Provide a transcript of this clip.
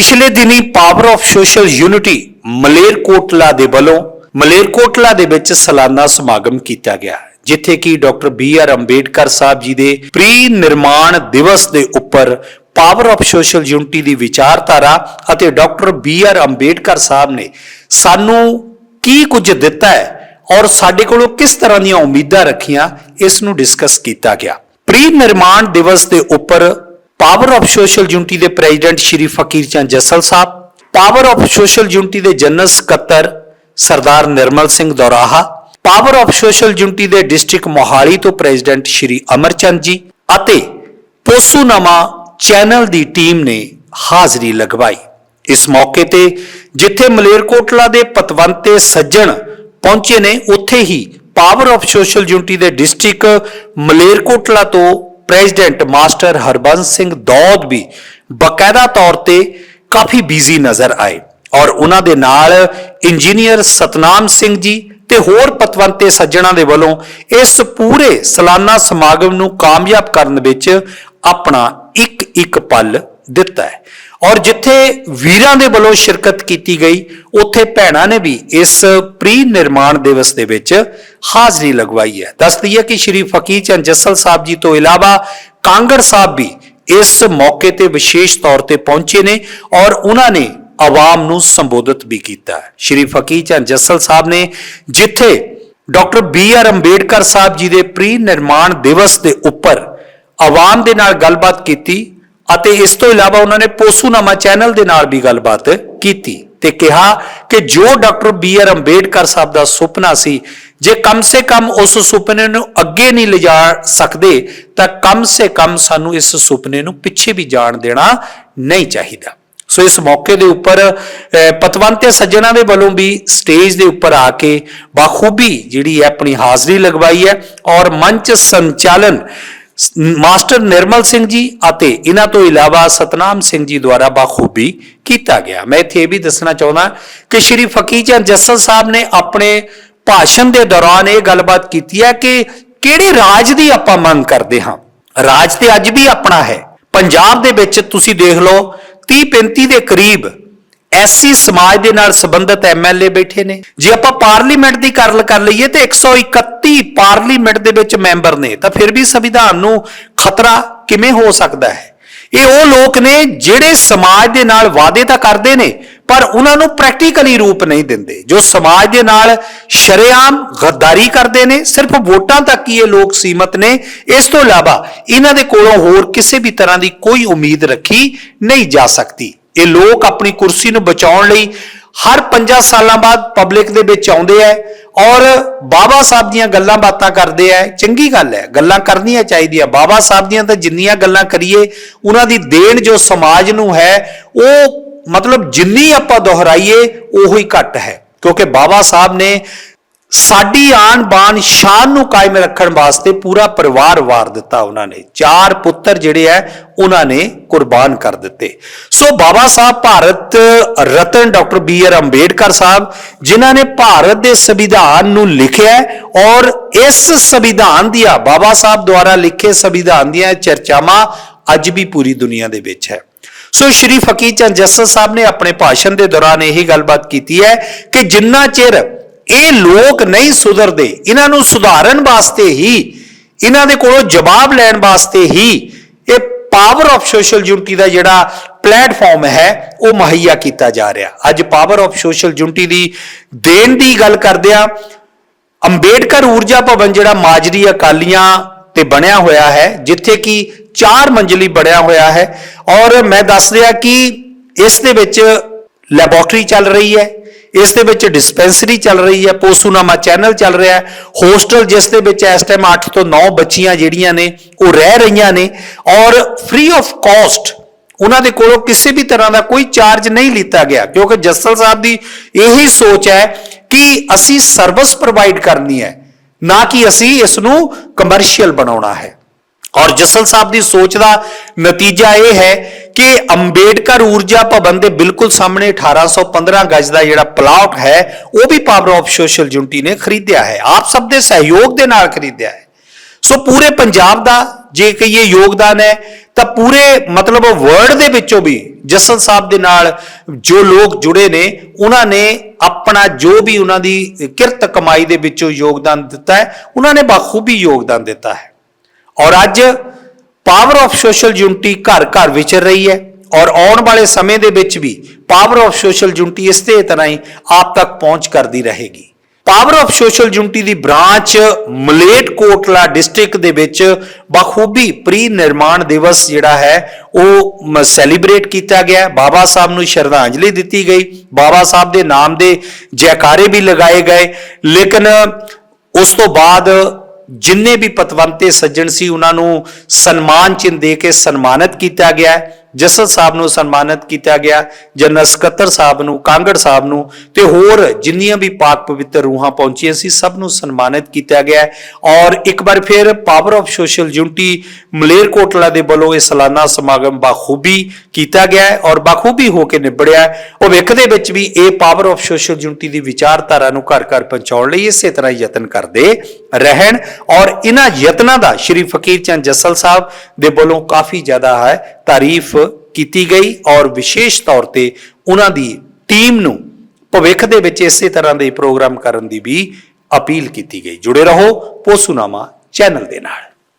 ਪਿਛਲੇ ਦਿਨੀ power of social unity Malerkotla ਦੇ ਵੱਲੋਂ ਮਲੇਰਕੋਟਲਾ ਦੇ ਵਿੱਚ ਸਾਲਾਨਾ ਸਮਾਗਮ ਕੀਤਾ ਗਿਆ, ਜਿੱਥੇ ਕਿ doctor B R Ambedkar Sahib ji ਦੇ ਪ੍ਰੀ ਨਿਰਮਾਣ ਦਿਵਸ ਦੇ ਉੱਪਰ ਪਾਵਰ ਆਫ ਸੋਸ਼ਲ ਯੂਨਿਟੀ ਦੀ ਵਿਚਾਰਧਾਰਾ ਅਤੇ doctor B R Ambedkar Sahib ਨੇ ਸਾਨੂੰ ਕੀ ਕੁਝ ਦਿੱਤਾ ਹੈ ਔਰ ਸਾਡੇ ਕੋਲੋਂ ਕਿਸ ਤਰ੍ਹਾਂ ਦੀਆਂ ਉਮੀਦਾਂ ਰੱਖੀਆਂ, ਇਸ ਨੂੰ ਡਿਸਕਸ ਕੀਤਾ ਗਿਆ। ਪ੍ਰੀ ਨਿਰਮਾਣ ਦਿਵਸ ਦੇ ਉੱਪਰ ਪਾਵਰ ਆਫ ਸੋਸ਼ਲ ਯੂਨਿਟੀ ਦੇ president Shri Fakir Chand Jassal Sahib power of social unity ਦੇ ਜਨਰਲ ਸਕੱਤਰ Sardar Nirmal Singh Doraha power of social unity ਦੇ ਡਿਸਟ੍ਰਿਕਟ ਮੋਹਾਲੀ ਤੋਂ ਪ੍ਰੈਜ਼ੀਡੈਂਟ ਸ਼੍ਰੀ ਅਮਰਚੰਦ ਜੀ ਅਤੇ ਪੋਸੂਨਾਮਾ ਚੈਨਲ ਦੀ ਟੀਮ ਨੇ ਹਾਜ਼ਰੀ ਲਗਵਾਈ। ਇਸ ਮੌਕੇ ਤੇ ਜਿੱਥੇ ਮਲੇਰਕੋਟਲਾ ਦੇ ਪਤਵੰਤੇ ਸੱਜਣ ਪਹੁੰਚੇ ਨੇ, ਉੱਥੇ ਹੀ ਪਾਵਰ ਆਫ ਸੋਸ਼ਲ ਯੂਨਿਟੀ ਦੇ ਡਿਸਟ੍ਰਿਕਟ ਮਲੇਰਕੋਟਲਾ ਤੋਂ ਪ੍ਰੈਜ਼ੀਡੈਂਟ ਮਾਸਟਰ ਹਰਬੰਸ ਸਿੰਘ ਦੌਦ ਵੀ ਬਕਾਇਦਾ ਤੌਰ ਤੇ ਕਾਫੀ ਬਿਜ਼ੀ ਨਜ਼ਰ ਆਏ ਔਰ ਉਹਨਾਂ ਦੇ ਨਾਲ ਇੰਜੀਨੀਅਰ ਸਤਨਾਮ ਸਿੰਘ ਜੀ ਤੇ ਹੋਰ ਪਤਵੰਤੇ ਸੱਜਣਾ ਦੇ ਵੱਲੋਂ ਇਸ ਪੂਰੇ ਸਾਲਾਨਾ ਸਮਾਗਮ ਨੂੰ ਕਾਮਯਾਬ ਕਰਨ ਵਿੱਚ ਆਪਣਾ ਇੱਕ ਇੱਕ ਪਲ ਦਿੱਤਾ ਹੈ। ਔਰ ਜਿੱਥੇ ਵੀਰਾਂ ਦੇ ਵੱਲੋਂ ਸ਼ਿਰਕਤ ਕੀਤੀ ਗਈ, ਉੱਥੇ ਭੈਣਾਂ ਨੇ ਵੀ ਇਸ ਪ੍ਰੀ ਨਿਰਮਾਣ ਦਿਵਸ ਦੇ ਵਿੱਚ ਹਾਜ਼ਰੀ ਲਗਵਾਈ ਹੈ। ਦੱਸਦੀ ਹੈ ਕਿ ਸ਼੍ਰੀ ਫਕੀਰ ਚੰਦ ਜੱਸਲ ਸਾਹਿਬ ਜੀ ਤੋਂ ਇਲਾਵਾ ਕਾਂਗੜ ਸਾਹਿਬ ਵੀ ਇਸ ਮੌਕੇ ਤੇ ਵਿਸ਼ੇਸ਼ ਤੌਰ ਤੇ ਪਹੁੰਚੇ ਨੇ ਔਰ ਉਹਨਾਂ ਨੇ ਆਵਾਮ ਨੂੰ ਸੰਬੋਧਿਤ ਵੀ ਕੀਤਾ ਸ਼੍ਰੀ ਫਕੀਰ ਚੰਦ ਜੱਸਲ ਸਾਹਿਬ ਨੇ ਜਿੱਥੇ doctor B R Ambedkar Sahib ji ਦੇ ਪ੍ਰੀ ਨਿਰਮਾਣ ਦਿਵਸ ਦੇ ਉੱਪਰ ਆਵਾਮ ਦੇ ਨਾਲ ਗੱਲਬਾਤ ਕੀਤੀ ਅਤੇ ਇਸ ਤੋਂ ਇਲਾਵਾ ਉਹਨਾਂ ਨੇ ਪੋਸੂਨਾਮਾ ਚੈਨਲ ਦੇ ਨਾਲ ਵੀ ਗੱਲਬਾਤ ਕੀਤੀ ਤੇ ਕਿਹਾ ਕਿ ਜੋ doctor B R Ambedkar Sahib ਦਾ ਸੁਪਨਾ ਸੀ ਜੇ ਕਮ ਸੇ ਕਮ ਉਸ ਸੁਪਨੇ ਨੂੰ ਅੱਗੇ ਨਹੀਂ ਲਿਜਾ ਸਕਦੇ ਤਾਂ ਕਮ ਸੇ ਕਮ ਸਾਨੂੰ ਇਸ ਸੁਪਨੇ ਨੂੰ ਪਿੱਛੇ ਵੀ ਜਾਣ ਦੇਣਾ ਨਹੀਂ ਚਾਹੀਦਾ। ਸੋ ਇਸ ਮੌਕੇ ਦੇ ਉੱਪਰ ਅਹ, ਪਤਵੰਤੇ ਸੱਜਣਾ ਦੇ ਵੱਲੋਂ ਵੀ ਸਟੇਜ ਦੇ ਉੱਪਰ ਆ ਕੇ ਬਾਖੂਬੀ ਜਿਹੜੀ ਹੈ ਆਪਣੀ ਹਾਜ਼ਰੀ ਲਗਵਾਈ ਹੈ ਔਰ ਮੰਚ ਸੰਚਾਲਨ ਮਾਸਟਰ ਨਿਰਮਲ ਸਿੰਘ ਜੀ ਅਤੇ ਇਹਨਾਂ ਤੋਂ ਇਲਾਵਾ ਸਤਨਾਮ ਸਿੰਘ ਜੀ ਦੁਆਰਾ ਬਾਖੂਬੀ ਕੀਤਾ ਗਿਆ। ਮੈਂ ਇੱਥੇ ਇਹ ਵੀ ਦੱਸਣਾ ਚਾਹੁੰਦਾ ਕਿ ਸ਼੍ਰੀ ਫਕੀਰ ਚੰਦ ਜੱਸਲ ਸਾਹਿਬ ਨੇ ਆਪਣੇ ਭਾਸ਼ਣ ਦੇ ਦੌਰਾਨ ਇਹ ਗੱਲਬਾਤ ਕੀਤੀ ਹੈ ਕਿ ਕਿਹੜੇ ਰਾਜ ਦੀ ਆਪਾਂ ਮੰਗ ਕਰਦੇ ਹਾਂ? ਰਾਜ ਤੇ ਅੱਜ ਵੀ ਆਪਣਾ ਹੈ। ਪੰਜਾਬ ਦੇ ਵਿੱਚ ਤੁਸੀਂ ਦੇਖ ਲਓ 30 35 ਦੇ ਕਰੀਬ ਐਸੀ ਸਮਾਜ ਦੇ ਨਾਲ ਸੰਬੰਧਿਤ ਐਮਐਲਏ ਬੈਠੇ ਨੇ। ਜੇ ਆਪਾਂ ਪਾਰਲੀਮੈਂਟ ਦੀ ਗੱਲ ਕਰ ਲਈਏ ਤੇ 131 ਪਾਰਲੀਮੈਂਟ ਦੇ ਵਿੱਚ ਮੈਂਬਰ ਨੇ, ਤਾਂ ਫਿਰ ਵੀ ਸੰਵਿਧਾਨ ਨੂੰ ਖਤਰਾ ਕਿਵੇਂ ਹੋ ਸਕਦਾ ਹੈ? ਇਹ ਉਹ ਲੋਕ ਨੇ ਜਿਹੜੇ ਸਮਾਜ ਦੇ ਨਾਲ ਵਾਅਦੇ ਤਾਂ ਕਰਦੇ ਨੇ, ਪਰ ਉਹਨਾਂ ਨੂੰ ਪ੍ਰੈਕਟੀਕਲੀ ਰੂਪ ਨਹੀਂ ਦਿੰਦੇ। ਜੋ ਸਮਾਜ ਦੇ ਨਾਲ ਸ਼ਰੇਆਮ ਗੱਦਾਰੀ ਕਰਦੇ ਨੇ, ਸਿਰਫ ਵੋਟਾਂ ਤੱਕ ਹੀ ਇਹ ਲੋਕ ਸੀਮਤ ਨੇ। ਇਸ ਤੋਂ ਇਲਾਵਾ ਇਹਨਾਂ ਦੇ ਕੋਲੋਂ ਹੋਰ ਕਿਸੇ ਵੀ ਤਰ੍ਹਾਂ ਦੀ ਕੋਈ ਉਮੀਦ ਰੱਖੀ ਨਹੀਂ ਜਾ ਸਕਦੀ। ਇਹ ਲੋਕ ਆਪਣੀ ਕੁਰਸੀ ਨੂੰ ਬਚਾਉਣ ਲਈ ਹਰ 5 ਸਾਲਾਂ ਬਾਅਦ ਪਬਲਿਕ ਦੇ ਵਿੱਚ ਆਉਂਦੇ ਐ ਔਰ ਬਾਬਾ ਸਾਹਿਬ ਦੀਆਂ ਗੱਲਾਂ ਬਾਤਾਂ ਕਰਦੇ ਐ। ਚੰਗੀ ਗੱਲ ਹੈ ਗੱਲਾਂ ਕਰਨੀਆਂ ਚਾਹੀਦੀਆਂ। ਬਾਬਾ ਸਾਹਿਬ ਦੀਆਂ ਤਾਂ ਜਿੰਨੀਆਂ ਗੱਲਾਂ ਕਰੀਏ, ਉਹਨਾਂ ਦੀ ਦੇਣ ਜੋ ਸਮਾਜ ਨੂੰ ਹੈ, ਉਹ ਮਤਲਬ ਜਿੰਨੀ ਆਪਾਂ ਦੁਹਰਾਈਏ, ਉਹੀ ਘੱਟ ਹੈ। ਕਿਉਂਕਿ ਬਾਬਾ ਸਾਹਿਬ ਨੇ ਸਾਡੀ ਆਣ ਬਾਨ ਸ਼ਾਨ ਨੂੰ ਕਾਇਮ ਰੱਖਣ ਵਾਸਤੇ ਪੂਰਾ ਪਰਿਵਾਰ ਵਾਰ ਦਿੱਤਾ ਉਹਨਾਂ ਨੇ। ਚਾਰ ਪੁੱਤਰ ਜਿਹੜੇ ਐ, ਉਹਨਾਂ ਨੇ ਕੁਰਬਾਨ ਕਰ ਦਿੱਤੇ। So Baba Sahib Bharat Ratna doctor B R Ambedkar Sahib, ਜਿਨ੍ਹਾਂ ਨੇ ਭਾਰਤ ਦੇ ਸੰਵਿਧਾਨ ਨੂੰ ਲਿਖਿਆ ਔਰ ਇਸ ਸੰਵਿਧਾਨ ਦੀਆਂ, ਬਾਬਾ ਸਾਹਿਬ ਦੁਆਰਾ ਲਿਖੇ ਸੰਵਿਧਾਨ ਦੀਆਂ ਚਰਚਾਵਾਂ ਅੱਜ ਵੀ ਪੂਰੀ ਦੁਨੀਆ ਦੇ ਵਿੱਚ ਹੈ। ਸੋ ਸ਼੍ਰੀ ਫਕੀਰ ਚੰਦ ਜੱਸਲ ਸਾਹਿਬ ਨੇ ਆਪਣੇ ਭਾਸ਼ਣ ਦੇ ਦੌਰਾਨ ਇਹੀ ਗੱਲਬਾਤ ਕੀਤੀ ਹੈ ਕਿ ਜਿੰਨਾ ਚਿਰ ਇਹ ਲੋਕ ਨਹੀਂ ਸੁਧਰਦੇ। ਇਹਨਾਂ ਨੂੰ ਸੁਧਾਰਨ ਵਾਸਤੇ ਹੀ, ਇਹਨਾਂ ਦੇ ਕੋਲੋਂ ਜਵਾਬ ਲੈਣ ਵਾਸਤੇ ਹੀ ਇਹ ਪਾਵਰ ਆਫ ਸੋਸ਼ਲ ਯੂਨਿਟੀ ਦਾ ਜਿਹੜਾ ਪਲੇਟਫਾਰਮ ਹੈ, ਉਹ ਮੁਹੱਈਆ ਕੀਤਾ ਜਾ ਰਿਹਾ। ਅੱਜ ਪਾਵਰ ਆਫ ਸੋਸ਼ਲ ਯੂਨਿਟੀ ਦੀ ਦੇਣ ਦੀ ਗੱਲ ਕਰਦੇ ਆ। ਅੰਬੇਡਕਰ ਊਰਜਾ ਭਵਨ ਜਿਹੜਾ ਮਾਜਰੀ ਅਕਾਲੀਆਂ ਤੇ ਬਣਿਆ ਹੋਇਆ ਹੈ, ਜਿੱਥੇ ਕਿ ਚਾਰ ਮੰਜ਼ਲੀ ਬਣਿਆ ਹੋਇਆ ਹੈ। ਔਰ ਮੈਂ ਦੱਸ ਰਿਹਾ ਕਿ ਇਸ ਦੇ ਵਿੱਚ ਲੈਬੋਰਟਰੀ ਚੱਲ ਰਹੀ ਹੈ, ਇਸ ਦੇ ਵਿੱਚ ਡਿਸਪੈਂਸਰੀ ਚੱਲ ਰਹੀ ਹੈ ਪੋਸੂਨਾਮਾ ਚੈਨਲ ਚੱਲ ਰਿਹਾ ਹੈ, ਹੋਸਟਲ ਜਿਸ ਦੇ ਵਿੱਚ ਇਸ ਟਾਈਮ 8 ਤੋਂ 9 ਬੱਚੀਆਂ ਜਿਹੜੀਆਂ ਨੇ, ਉਹ ਰਹਿ ਰਹੀਆਂ ਨੇ ਔਰ ਫ੍ਰੀ ਆਫ ਕਾਸਟ ਉਹਨਾਂ ਦੇ ਕੋਲੋਂ ਕਿਸੇ ਵੀ ਤਰ੍ਹਾਂ ਦਾ ਕੋਈ ਚਾਰਜ ਨਹੀਂ ਲਿੱਤਾ ਗਿਆ, ਕਿਉਂਕਿ ਜੱਸਲ ਸਾਹਿਬ ਦੀ ਇਹੀ ਸੋਚ ਹੈ ਕਿ ਅਸੀਂ ਸਰਵਿਸ ਪ੍ਰੋਵਾਈਡ ਕਰਨੀ ਹੈ, ਨਾ ਕਿ ਅਸੀਂ ਇਸ ਨੂੰ ਕਮਰਸ਼ੀਅਲ ਬਣਾਉਣਾ ਹੈ। ਔਰ ਜੱਸਲ ਸਾਹਿਬ ਦੀ ਸੋਚ ਦਾ ਨਤੀਜਾ ਇਹ ਹੈ ਕਿ ਅੰਬੇਡਕਰ ਊਰਜਾ ਭਵਨ ਦੇ ਬਿਲਕੁਲ ਸਾਹਮਣੇ 1815 ਗਜ ਦਾ ਜਿਹੜਾ ਪਲਾਟ ਹੈ, ਉਹ ਵੀ ਪਾਵਰ ਆਫ ਸੋਸ਼ਲ ਯੂਨਿਟੀ ਨੇ ਖਰੀਦਿਆ ਹੈ। ਆਪ ਸਭ ਦੇ ਸਹਿਯੋਗ ਦੇ ਨਾਲ ਖਰੀਦਿਆ ਹੈ। ਸੋ ਪੂਰੇ ਪੰਜਾਬ ਦਾ ਜੇ ਕਹੀਏ ਯੋਗਦਾਨ ਹੈ, ਤਾਂ ਪੂਰੇ ਮਤਲਬ ਵਰਲਡ ਦੇ ਵਿੱਚੋਂ ਵੀ ਜਸਲ ਸਾਹਿਬ ਦੇ ਨਾਲ ਜੋ ਲੋਕ ਜੁੜੇ ਨੇ, ਉਹਨਾਂ ਨੇ ਆਪਣਾ ਜੋ ਵੀ ਉਹਨਾਂ ਦੀ ਕਿਰਤ ਕਮਾਈ ਦੇ ਵਿੱਚੋਂ ਯੋਗਦਾਨ ਦਿੱਤਾ ਹੈ, ਉਹਨਾਂ ਨੇ ਬਾਖੂਬੀ ਯੋਗਦਾਨ ਦਿੱਤਾ ਹੈ। ਔਰ ਅੱਜ ਪਾਵਰ ਆਫ ਸੋਸ਼ਲ ਯੂਨਿਟੀ ਘਰ ਘਰ ਵਿਚਰ ਰਹੀ ਹੈ ਔਰ ਆਉਣ ਵਾਲੇ ਸਮੇਂ ਦੇ ਵਿੱਚ ਵੀ ਪਾਵਰ ਆਫ ਸੋਸ਼ਲ ਯੂਨਿਟੀ ਇਸੇ ਤਰ੍ਹਾਂ ਹੀ ਆਪ ਤੱਕ ਪਹੁੰਚ ਕਰਦੀ ਰਹੇਗੀ। ਪਾਵਰ ਆਫ ਸੋਸ਼ਲ ਯੂਨਿਟੀ ਦੀ ਬ੍ਰਾਂਚ ਮਲੇਟਕੋਟਲਾ ਡਿਸਟ੍ਰਿਕਟ ਦੇ ਵਿੱਚ ਬਖੂਬੀ ਪ੍ਰੀ ਨਿਰਮਾਣ ਦਿਵਸ ਜਿਹੜਾ ਹੈ, ਉਹ ਸੈਲੀਬ੍ਰੇਟ ਕੀਤਾ ਗਿਆ। ਬਾਬਾ ਸਾਹਿਬ ਨੂੰ ਸ਼ਰਧਾਂਜਲੀ ਦਿੱਤੀ ਗਈ। ਬਾਬਾ ਸਾਹਿਬ ਦੇ ਨਾਮ ਦੇ ਜੈਕਾਰੇ ਵੀ ਲਗਾਏ ਗਏ। ਲੇਕਿਨ ਉਸ ਤੋਂ ਬਾਅਦ ਜਿੰਨੇ ਵੀ ਪਤਵੰਤੇ ਸੱਜਣ ਸੀ, ਉਹਨਾਂ ਨੂੰ ਸਨਮਾਨ ਚਿੰਨ੍ਹ ਦੇ ਕੇ ਸਨਮਾਨਿਤ ਕੀਤਾ ਗਿਆ ਹੈ। ਜਸਲ ਸਾਹਿਬ ਨੂੰ ਸਨਮਾਨਿਤ ਕੀਤਾ ਗਿਆ, ਜਨਰਲ ਸਕੱਤਰ ਸਾਹਿਬ ਨੂੰ, ਕਾਂਗੜ ਸਾਹਿਬ ਨੂੰ ਤੇ ਹੋਰ ਜਿੰਨੀਆਂ ਵੀ ਪਾਕ ਪਵਿੱਤਰ ਰੂਹਾਂ ਪਹੁੰਚੀਆਂ ਸੀ, ਸਭ ਨੂੰ ਸਨਮਾਨਿਤ ਕੀਤਾ ਗਿਆ ਔਰ ਇੱਕ ਵਾਰ ਫਿਰ power of social unity Malerkotla ਦੇ ਵੱਲੋਂ ਇਹ ਸਾਲਾਨਾ ਸਮਾਗਮ ਬਾਖੂਬੀ ਕੀਤਾ ਗਿਆ ਔਰ ਬਾਖੂਬੀ ਹੋ ਕੇ ਨਿਬੜਿਆ ਹੈ। ਭਵਿੱਖ ਦੇ ਵਿੱਚ ਵੀ ਇਹ ਪਾਵਰ ਆਫ ਸੋਸ਼ਲ ਯੂਨਿਟੀ ਦੀ ਵਿਚਾਰਧਾਰਾ ਨੂੰ ਘਰ ਘਰ ਪਹੁੰਚਾਉਣ ਲਈ ਇਸੇ ਤਰ੍ਹਾਂ ਯਤਨ ਕਰਦੇ ਰਹਿਣ ਔਰ ਇਹਨਾਂ ਯਤਨਾਂ ਦਾ ਸ਼੍ਰੀ ਫਕੀਰ ਚੰਦ ਜੱਸਲ ਸਾਹਿਬ ਦੇ ਵੱਲੋਂ ਕਾਫੀ ਜ਼ਿਆਦਾ ਹੈ ਤਾਰੀਫ ਕੀਤੀ ਗਈ ਔਰ ਵਿਸ਼ੇਸ਼ ਤੌਰ ਤੇ ਉਹਨਾਂ ਦੀ ਟੀਮ ਨੂੰ ਭਵਿੱਖ ਦੇ ਵਿੱਚ ਇਸੇ ਤਰ੍ਹਾਂ ਦੇ ਪ੍ਰੋਗਰਾਮ ਕਰਨ ਦੀ ਵੀ ਅਪੀਲ ਕੀਤੀ ਗਈ। ਜੁੜੇ ਰਹੋ ਪੋਸੂਨਾਮਾ ਚੈਨਲ ਦੇ ਨਾਲ।